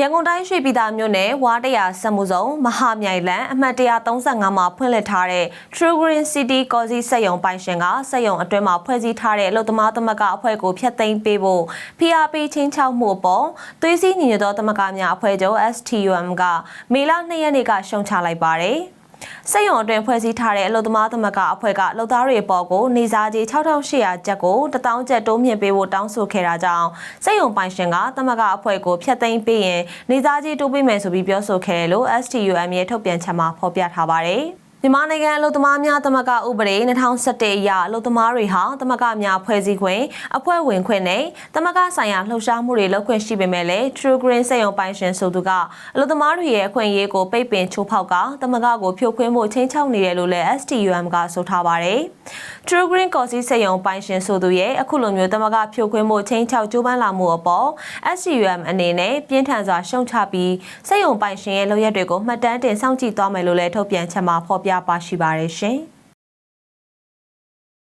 ရန်ကုန်တိုင်းရွှေပြည်သာမြို့နယ်ဝါတရာစက်မှုစုံမဟာမြိုင်လန်အမှတ်135မှာဖွင့်လှစ်ထားတဲ့ True Green City ကော်စီစက်ရုံပိုင်ရှင်ကစက်ရုံအတွင်းမှာဖွဲ့စည်းထားတဲ့အလုပ်သမားသမဂ္ဂအဖွဲ့ကိုဖျက်သိမ်းပေးဖို့ PRP ချင်းချောက်မှုအပေါ်သွေးစည်းညီညွတ်သောသမဂ္ဂများအဖွဲ့ချုပ် STUM ကမေလ2ရက်နေ့ကရှုံချလိုက်ပါတယ်။ စက်ရုံအတွင်းဖွဲ့စည်းထားတဲ့အလုပ်သမားသမဂ္ဂအဖွဲ့ကလုပ်သားတွေအပေါ်ကိုနေစားကြီး6800ကျပ်ကို1000ကျပ်တိုးမြင့်ပေးဖို့တောင်းဆိုခဲ့တာကြောင့်စက်ရုံပိုင်ရှင်ကသမဂ္ဂအဖွဲ့ကိုဖျက်သိမ်းပေးရင်နေစားကြီးတိုးပေးမယ်ဆိုပြီးပြောဆိုခဲ့တယ်လို့ STUM ရဲ့ထုတ်ပြန်ချက်မှာဖော်ပြထားပါတယ်။ မြန်မာနိုင်ငံအလုပ်သမားများသမဂ္ဂဥပဒေ2017အရအလုပ်သမားတွေဟာသမဂ္ဂများဖွဲ့စည်းခွင့်အဖွဲ့ဝင်ခွင့်နဲ့သမဂ္ဂဆိုင်ရာလှုပ်ရှားမှုတွေလုပ်ခွင့်ရှိပေမဲ့လည်း True Green စက်ရုံပိုင်ရှင်ဆိုသူကအလုပ်သမားတွေရဲ့အခွင့်အရေးကိုပိတ်ပင်ချိုးဖောက်ကသမဂ္ဂကိုဖြိုခွင်းဖို့ချင်းချောက်နေတယ်လို့လည်း STUM ကဆိုထားပါတယ်။ True Green ကော်စီစက်ရုံပိုင်ရှင်ဆိုသူရဲ့အခုလိုမျိုးသမဂ္ဂဖြိုခွင်းဖို့ချင်းချောက်ကြိုးပမ်းလာမှုအပေါ် STUM အနေနဲ့ပြင်းထန်စွာရှုံချပြီးစက်ရုံပိုင်ရှင်ရဲ့လုပ်ရက်တွေကိုမှတ်တမ်းတင်စောင့်ကြည့်သွားမယ်လို့လည်းထုတ်ပြန်ချက်မှာဖော်ပြပါရှိပါတယ်ရှင်။